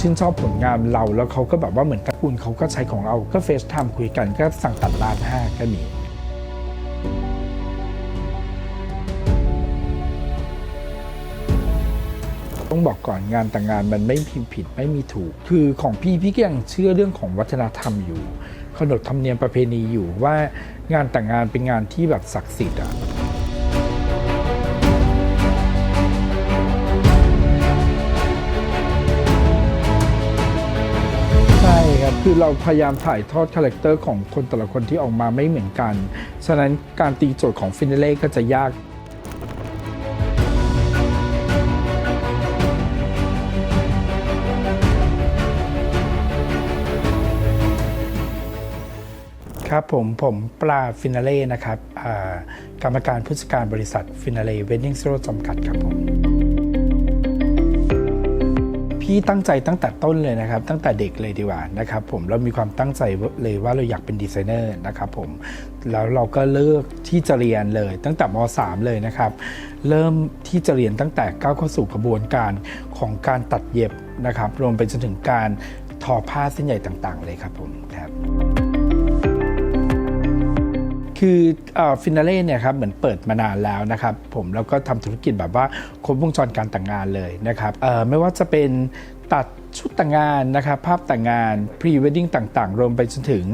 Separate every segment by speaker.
Speaker 1: ชื่นชอบผลงานเรา แล้วเขาก็แบบว่าเหมือนกับคุณเขาก็ใช้ของเราก็เฟซไทม์คุยกันก็สั่งตัดล้านห้าก็มีต้องบอกก่อนงานแต่งงานมันไม่มีผิดไม่มีถูก คือของพี่พี่ก็ยังเชื่อเรื่องของวัฒนธรรมอยู่ ขนบธรรมเนียมประเพณีอยู่ว่างานแต่งงานเป็นงานที่แบบศักดิ์สิทธิ์อะ คือเราพยายามถ่ายทอดคาแรคเตอร์ของคนแต่ละคนที่ออกมาไม่เหมือนกัน ฉะนั้นการตีโจทย์ของฟินาเล่ก็จะยากครับผมผมปลาฟินาเล่นะครับกรรมการผู้จัดการบริษัทฟินาเล่เวดดิ้งโซจำกัดครับผม พี่ตั้งใจตั้งแต่ต้นเลยนะครับ ตั้งแต่เด็กเลยดีกว่านะครับผมเรามีความตั้งใจเลยว่าเราอยากเป็นดีไซเนอร์นะครับผมแล้วเราก็เลือกที่จะเรียนเลยตั้งแต่ม .3 เลยนะครับ เริ่มที่จะเรียนตั้งแต่ก้าวเข้าสู่กระบวนการของการตัดเย็บนะครับ รวมไปจนถึงการทอผ้าเส้นใหญ่ต่าง ๆ เลยครับผมครับ คือฟินาเล่เนี่ยครับเหมือนเปิดมานานแล้วนะครับผมแล้วก็ทำธุรกิจแบบว่าครบวงจรการแต่งงานเลยนะครับไม่ว่าจะเป็นตัดชุดแต่งงานนะครับภาพแต่งงานพรีเวดดิ้งต่างๆ รวมไปจนถึง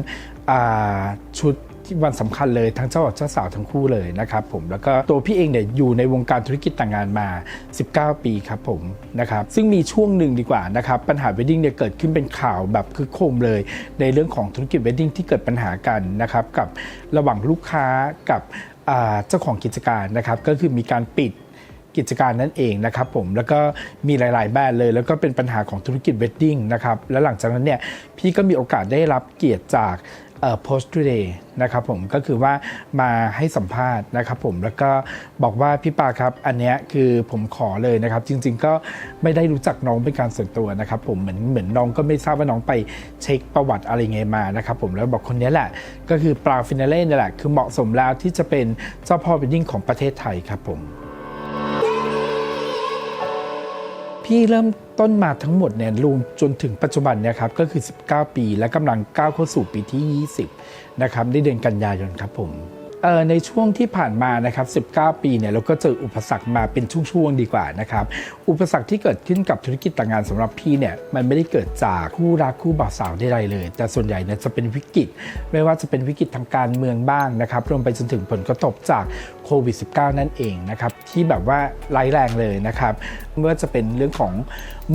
Speaker 1: ชุด ที่วันสำคัญเลยทั้งเจ้าบ่าวเจ้าสาวทั้งคู่เลยนะครับผมแล้วก็ตัวพี่เองเนี่ยอยู่ในวงการธุรกิจแต่งงานมา 19 ปีครับผมนะครับซึ่งมีช่วงหนึ่งดีกว่านะครับปัญหาเวดดิ้งเนี่ยเกิดขึ้นเป็นข่าวแบบคือโคมเลย ในเรื่องของธุรกิจเวดดิ้งที่เกิดปัญหากันนะครับกับระหว่างลูกค้ากับเจ้าของกิจการนะครับก็คือมีการปิด กิจการนั่นเองนะครับผมแล้วก็มีหลาย ๆ แบรนด์เลย แล้วก็เป็นปัญหาของธุรกิจเวดดิ้งนะครับแล้วหลังจากนั้นเนี่ยพี่ก็มีโอกาสได้รับเกียรติจากเอ่อ Post Today นะครับผมก็คือว่ามาให้สัมภาษณ์นะครับผมแล้วก็บอกว่าพี่ปาครับอันเนี้ยคือผมขอเลยนะครับ จริง ๆ ก็ไม่ได้รู้จักน้องเป็นการส่วนตัวนะครับผมเหมือนเหมือนน้องก็ไม่ทราบว่าน้องไปเช็คประวัติอะไรไงมานะครับผมแล้วบอกคนนี้แหละ ก็คือปลาฟินาเล่นี่แหละ คือเหมาะสมแล้วที่จะเป็นเจ้าพ่อเวดดิ้งของประเทศไทยครับผม พี่เริ่มต้นมาทั้งหมดเนี่ยรวมจนถึงปัจจุบันเนี่ยครับก็คือ 19 ปี และกำลังก้าวเข้าสู่ปีที่ 20 นะครับในเดือนกันยายนครับผม ในช่วงที่ผ่านมานะครับ 19 ปีเนี่ยเราก็เจออุปสรรคมาเป็นช่วงๆดีกว่านะครับ อุปสรรคที่เกิดขึ้นกับธุรกิจต่างงานสำหรับพี่เนี่ยมันไม่ได้เกิดจากคู่รักคู่บ่าวสาวใดๆเลย แต่ส่วนใหญ่เนี่ยจะเป็นวิกฤต ไม่ว่าจะเป็นวิกฤตทางการเมืองบ้างนะครับรวมไปจนถึงผลกระทบจากโควิด -19 นั่นเองนะครับที่แบบว่าร้ายแรงเลยนะครับไม่ว่าจะเป็นเรื่องของ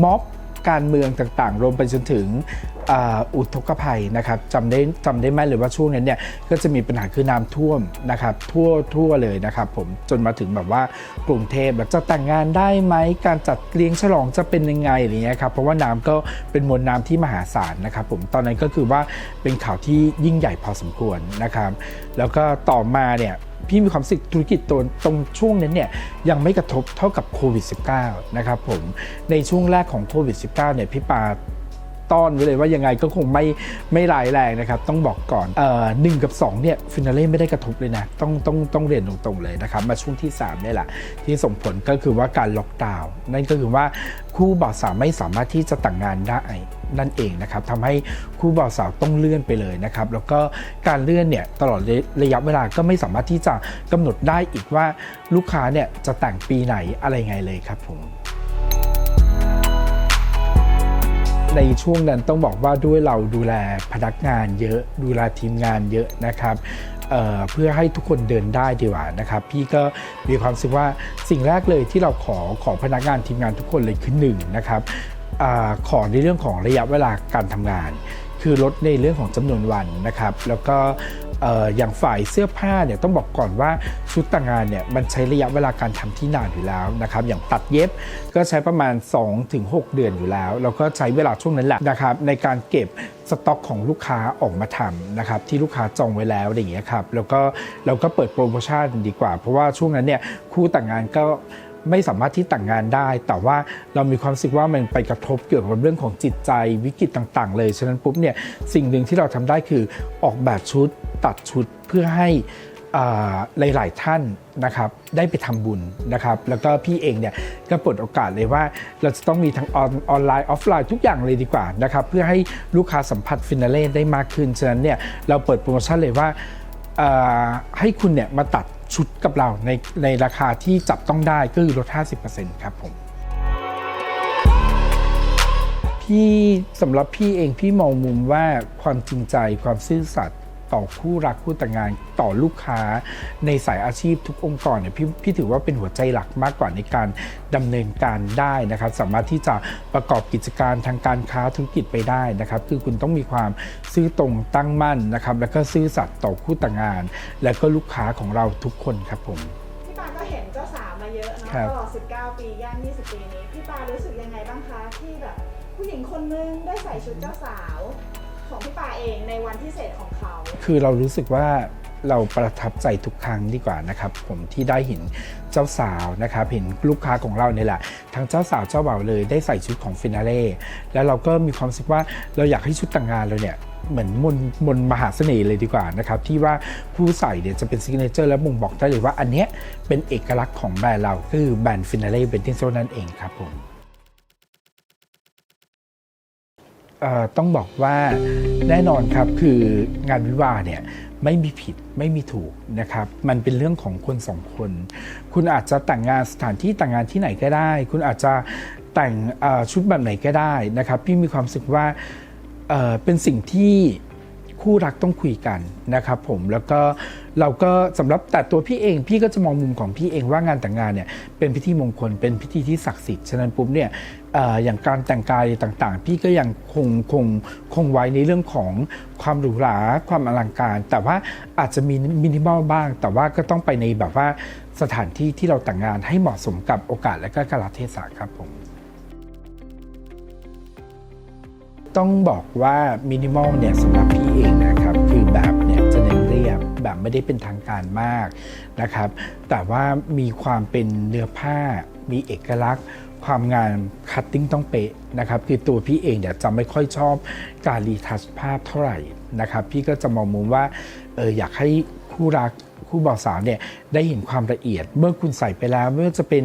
Speaker 1: ม็อบการเมืองต่างๆ รวมไปจนถึงอุทกภัยนะครับจำได้จำได้ไหมเลยว่าช่วงนั้นเนี่ยก็จะมีปัญหาคือน้ำท่วมนะครับทั่วทั่วเลยนะครับผมจนมาถึงแบบว่ากรุงเทพแล้วจะแต่งงานได้ไหมการจัดเลี้ยงฉลองจะเป็นยังไงอะไรเงี้ยครับเพราะว่าน้ำก็เป็นมวลน้ำที่มหาศาลนะครับผมตอนนั้นก็คือว่าเป็นข่าวที่ยิ่งใหญ่พอสมควรนะครับ แล้วก็ต่อมาเนี่ยพี่มีความสึกธุรกิจตัวตรงช่วงนั้นเนี่ยยังไม่กระทบเท่ากับโควิด -19 นะครับผมในช่วงแรกของโควิด -19 เนี่ยพี่ปา ต้อนไว้เลยว่ายังไงก็คงไม่ไม่ร้ายแรงนะครับ ต้องบอกก่อนเอ่อหนึ่งกับ2เนี่ยฟินาเล่ไม่ได้กระทบเลยนะ ต้องต้องต้องเรียนตรงๆเลยนะครับ มาช่วงที่3เนี่ยแหละที่ส่งผลก็คือว่าการล็อกดาวน์นั่นก็คือว่าคู่บ่าวสาวไม่สามารถที่จะแต่งงานได้นั่นเองนะครับทำให้คู่บ่าวสาวต้องเลื่อนไปเลยนะครับแล้วก็การเลื่อนเนี่ยตลอดระยะเวลาก็ไม่สามารถที่จะกำหนดได้อีกว่าลูกค้าเนี่ยจะแต่งปีไหนอะไรไงเลยครับผม ในช่วงนั้นต้องบอกว่าด้วยเราดูแลพนักงานเยอะดูแลทีมงานเยอะนะครับเเพื่อให้ทุกคนเดินได้ดีกว่านะครับ พี่ก็มีความรู้สึกว่าสิ่งแรกเลยที่เราขอขอพนักงานทีมงานทุกคนเลยคือหนึ่งนะครับอขอในเรื่องของระยะเวลาการทำงาน คือลดในเรื่องของจำนวนวันนะครับ แล้วก็ อ่ออย่างฝ่ายเสื้อผ้าเนี่ยต้องบอกก่อนว่าชุดแต่งงานเนี่ยมันใช้ระยะเวลาการทำที่นานอยู่แล้วนะครับอย่างตัดเย็บก็ใช้ประมาณ 2-6 เดือนอยู่แล้ว แล้วก็ใช้เวลาช่วงนั้นแหละนะครับในการเก็บสต็อกของลูกค้าออกมาทำนะครับที่ลูกค้าจองไว้แล้วอะไรอย่างเงี้ยครับแล้วก็เราก็เปิดโปรโมชั่นดีกว่า เพราะว่าช่วงนั้นเนี่ยคู่แต่งงานก็ไม่สามารถที่แต่งงานได้ แต่ว่าเรามีความรู้สึกว่ามันไปกระทบเกี่ยวกับเรื่องของจิตใจวิกฤตต่าง ๆ เลย ฉะนั้นปุ๊บเนี่ยสิ่งหนึ่งที่เราทำได้คือออกแบบชุด ตัดชุดเพื่อให้หลาย ๆ ท่านนะครับได้ไปทำบุญนะครับแล้วก็พี่เองเนี่ยก็เปิดโอกาสเลยว่าเราจะต้องมีทั้งออนออนไลน์ออฟไลน์ทุกอย่างเลยดีกว่านะครับเพื่อให้ลูกค้าสัมผัสฟินาเล่ได้มากขึ้น ฉะนั้นเนี่ยเราเปิดโปรโมชั่นเลยว่าให้คุณเนี่ยมาตัดชุดกับเราในในราคาที่จับต้องได้ก็คือลด 50%ครับผมพี่สำหรับพี่เองพี่มองมุมว่าความจริงใจความซื่อสัตย์ ต่อคู่รักคู่แต่งงานต่อลูกค้า ในสายอาชีพทุกองค์กรเนี่ยพี่พี่ถือว่าเป็นหัวใจหลักมากกว่าในการดำเนินการได้นะครับ สามารถที่จะประกอบกิจการทางการค้าธุรกิจไปได้นะครับ คือคุณต้องมีความซื่อตรงตั้งมั่นนะครับ แล้วก็ซื่อสัตย์ต่อคู่แต่งงาน และก็ลูกค้าของเราทุกคนครับผม
Speaker 2: พี่ปาก็เห็นเจ้าสาวมาเยอะเนาะ
Speaker 1: ครับ
Speaker 2: ตลอด19 ปีย่าง20 ปีนี้พี่ปารู้สึกยังไงบ้างคะที่แบบผู้หญิงคนนึงได้ใส่ชุดเจ้าสาว ของพี่ปาเองในวันพิเศษของเขา
Speaker 1: คือเรารู้สึกว่าเราประทับใจทุกครั้งดีกว่านะครับ ผมที่ได้เห็นเจ้าสาวนะครับเห็นลูกค้าของเราเนี่ยแหละทั้งเจ้าสาวเจ้าบ่าวเลยได้ใส่ชุดของฟินาเล่แล้วเราก็มีความรู้สึกว่าเราอยากให้ชุดแต่งงานเราเนี่ยเหมือนมนมนมหาเสน่ห์เลยดีกว่านะครับ ที่ว่าผู้ใส่เนี่ยจะเป็นซิกเนเจอร์และบ่งบอกได้เลยว่าอันเนี้ยเป็นเอกลักษณ์ของแบรนด์เราคือแบรนด์ฟินาเล่เบนตินโซนั่นเองครับผม ต้องบอกว่าแน่นอนครับคืองานวิวาเนี่ยไม่มีผิดไม่มีถูกนะครับ มันเป็นเรื่องของคนสองคน คุณอาจจะแต่งงานสถานที่แต่งงานที่ไหนก็ได้ คุณอาจจะแต่งชุดแบบไหนก็ได้นะครับ พี่มีความรู้สึกว่าเเป็นสิ่งที่ คู่รักต้องคุยกันนะครับผมแล้วก็เราก็สำหรับแต่ตัวพี่เองพี่ก็จะมองมุมของพี่เองว่างานแต่งงานเนี่ยเป็นพิธีมงคลเป็นพิธีที่ศักดิ์สิทธิ์ฉะนั้นปุ๊บเนี่ยอออย่างการแต่งกายต่างๆ พี่ก็ยังคงคงคงไว้ในเรื่องของความหรูหราความอลังการ แต่ว่าอาจจะมีมินิมอลบ้าง แต่ว่าก็ต้องไปในแบบว่าสถานที่ที่เราแต่งงานให้เหมาะสมกับโอกาสและก็กาลเทศะครับผม ต้องบอกว่ามินิมอลเนี่ยสำหรับพี่เองนะครับคือแบบเนี่ยจะเน้นเรียบแบบไม่ได้เป็นทางการมากนะครับ แต่ว่ามีความเป็นเนื้อผ้ามีเอกลักษณ์ความงานคัตติ้งต้องเป๊ะนะครับคือตัวพี่เองเนี่ยจะไม่ค่อยชอบการรีทัชภาพเท่าไหร่นะครับ พี่ก็จะมองมุมว่าเอออยากให้คู่รักคู่บ่าวสาวเนี่ยได้เห็นความละเอียดเมื่อคุณใส่ไปแล้วไม่ว่าจะเป็น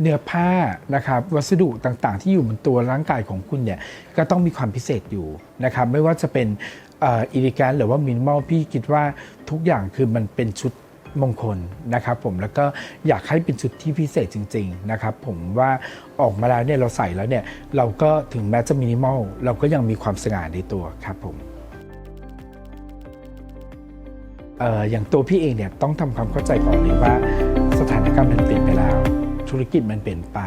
Speaker 1: เนื้อผ้านะครับวัสดุต่างๆ ที่อยู่บนตัวร่างกายของคุณเนี่ยก็ต้องมีความพิเศษอยู่นะครับไม่ว่าจะเป็นอิริแกนหรือว่ามินิมอลพี่คิดว่าทุกอย่างคือมันเป็นชุดมงคลนะครับผมแล้วก็อยากให้เป็นชุดที่พิเศษจริง ๆนะครับ ผมว่าออกมาแล้วเนี่ยเราใส่แล้วเนี่ยเราก็ถึงแม้จะมินิมอลเราก็ยังมีความสง่าในตัวครับผมอย่างตัวพี่เองเนี่ยต้องทำความเข้าใจก่อนเลยว่าสถานการณ์มันเปลี่ยนไปแล้ว ธุรกิจมันเปลี่ยนไป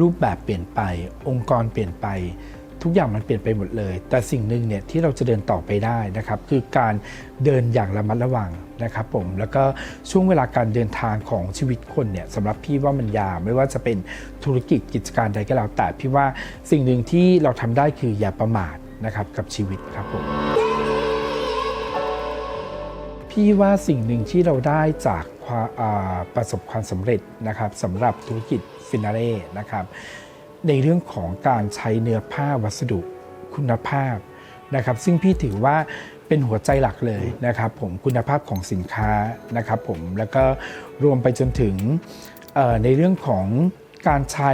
Speaker 1: รูปแบบเปลี่ยนไป องค์กรเปลี่ยนไป ทุกอย่างมันเปลี่ยนไปหมดเลย แต่สิ่งหนึ่งเนี่ยที่เราจะเดินต่อไปได้นะครับ คือการเดินอย่างระมัดระวังนะครับผมแล้วก็ช่วงเวลาการเดินทางของชีวิตคนเนี่ยสำหรับพี่ว่ามันยาวไม่ว่าจะเป็นธุรกิจกิจการใดก็แล้วแต่พี่ว่าสิ่งหนึ่งที่เราทำได้คืออย่าประมาทนะครับกับชีวิตครับผมพี่ว่าสิ่งหนึ่งที่เราได้จากประสบความสำเร็จนะครับสำหรับธุรกิจฟินาเล่นะครับในเรื่องของการใช้เนื้อผ้าวัสดุคุณภาพนะครับ ซึ่งพี่ถือว่าเป็นหัวใจหลักเลยนะครับ ผมคุณภาพของสินค้านะครับ ผมแล้วก็รวมไปจนถึงในเรื่องของการใช้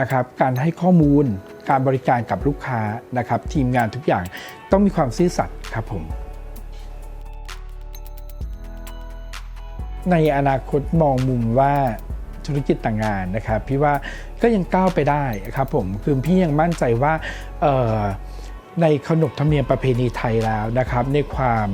Speaker 1: นะครับการให้ข้อมูลการบริการกับลูกค้านะครับ ทีมงานทุกอย่างต้องมีความซื่อสัตย์ครับผม ในอนาคตมองมุมว่าธุรกิจต่างงานนะครับ พี่ว่าก็ยังก้าวไปได้ครับผมคือพี่ยังมั่นใจว่าในขนบธรรมเนียมประเพณีไทยแล้วนะครับ ในความ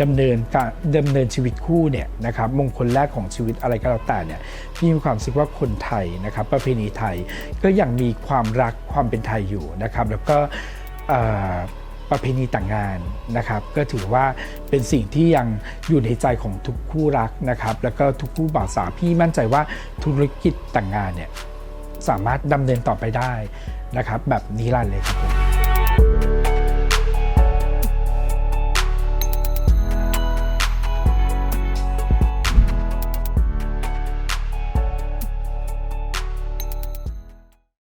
Speaker 1: ดำเนินการดำเนินชีวิตคู่เนี่ยนะครับมงคลแรกของชีวิตอะไรก็แล้วแต่เนี่ยพี่มีความรู้สึกว่าคนไทยนะครับ ประเพณีไทยก็ยังมีความรักความเป็นไทยอยู่นะครับ แล้วก็ ประเพณีแต่างงานนะครับ ก็ถือว่าเป็นสิ่งที่ยังอยู่ในใจของทุกคู่รักนะครับ แล้วก็ทุกคู่บ่าวสาวพี่มั่นใจว่าธุรกิจแต่างงานเนี่ยสามารถดำเนินต่อไปได้นะครับ แบบนี้ลันเลยครับ